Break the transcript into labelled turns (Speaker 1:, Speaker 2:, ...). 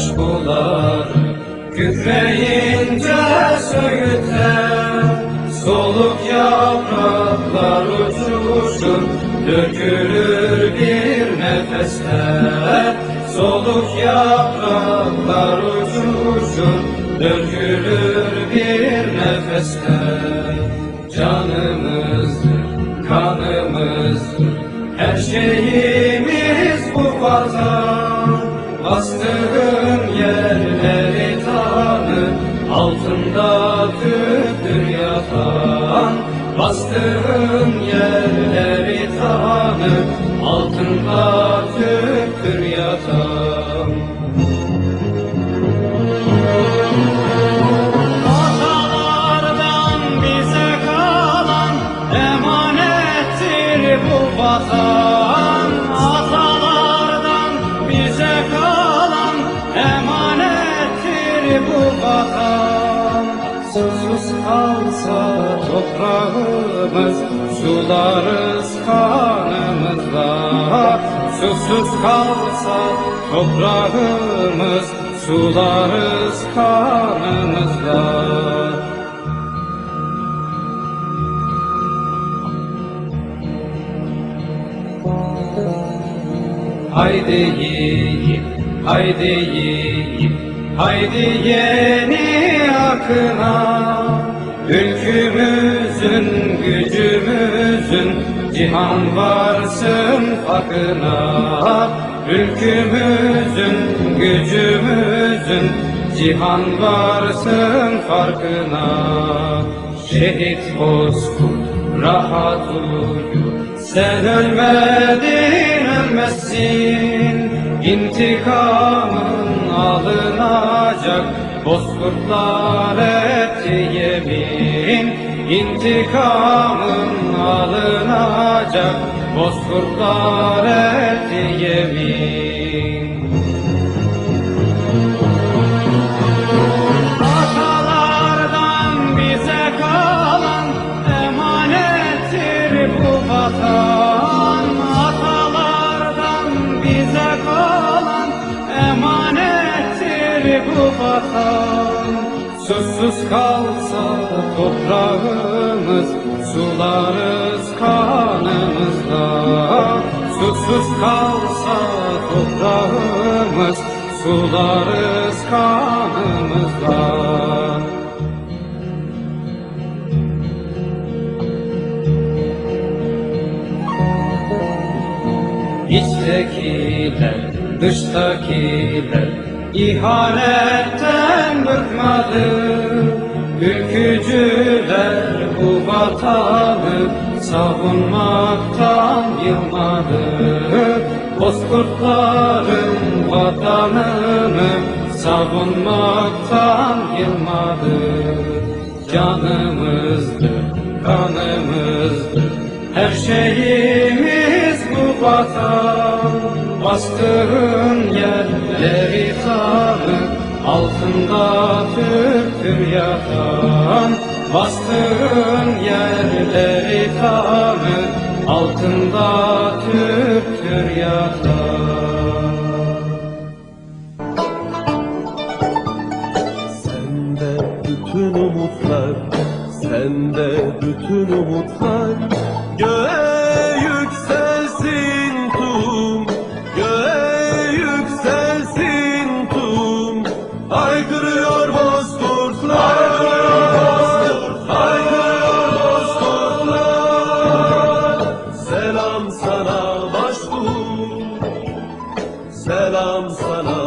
Speaker 1: başbuğlar Kükreyince söğütler Soluk yapraklar uçuşur Dökülür bir nefeste Soluk yapraklar uçuşur Dökülür bir nefeste Canımızdır, kanımızdır Her şeyimiz bu vatan Bastığın yatan Bastığın yerleri tanı Altında Türktür yatan Atalardan bize kalan emanettir bu vatan. Atalardan bize kalan emanettir bu vatan. Susuz kalsa toprağımız sularız kanımızla. Susuz kalsa toprağımız sularız kanımızla. Haydi yiğit, haydi yiğit, haydi yeni akına. Ülkümüzün, gücümüzün, cihan varsın farkına. Ülkümüzün, gücümüzün, cihan varsın farkına. Şehit bozkurt, rahat uyu, sen ölmedin ölmezsin İntikamın alınacak. Bozkurtlar etti yemin İntikamın alınacak. Bozkurtlar etti yemin bu Susuz kalsa toprağımız Sularız kanımızda. Susuz kalsa toprağımız Sularız kanımızda. İçtekiler, dıştakiler ihanetten bıkmadı Ülkücüler bu vatanı savunmaktan yılmadı. Bozkurtların vatanını savunmaktan yılmadı. Canımızdı, kanımızdı, her şeyimiz bu vatan. Bastığın yerleri Altında Türktür yatan Bastığın yerleri tanı Altında
Speaker 2: Selam sana başbuğ, selam sana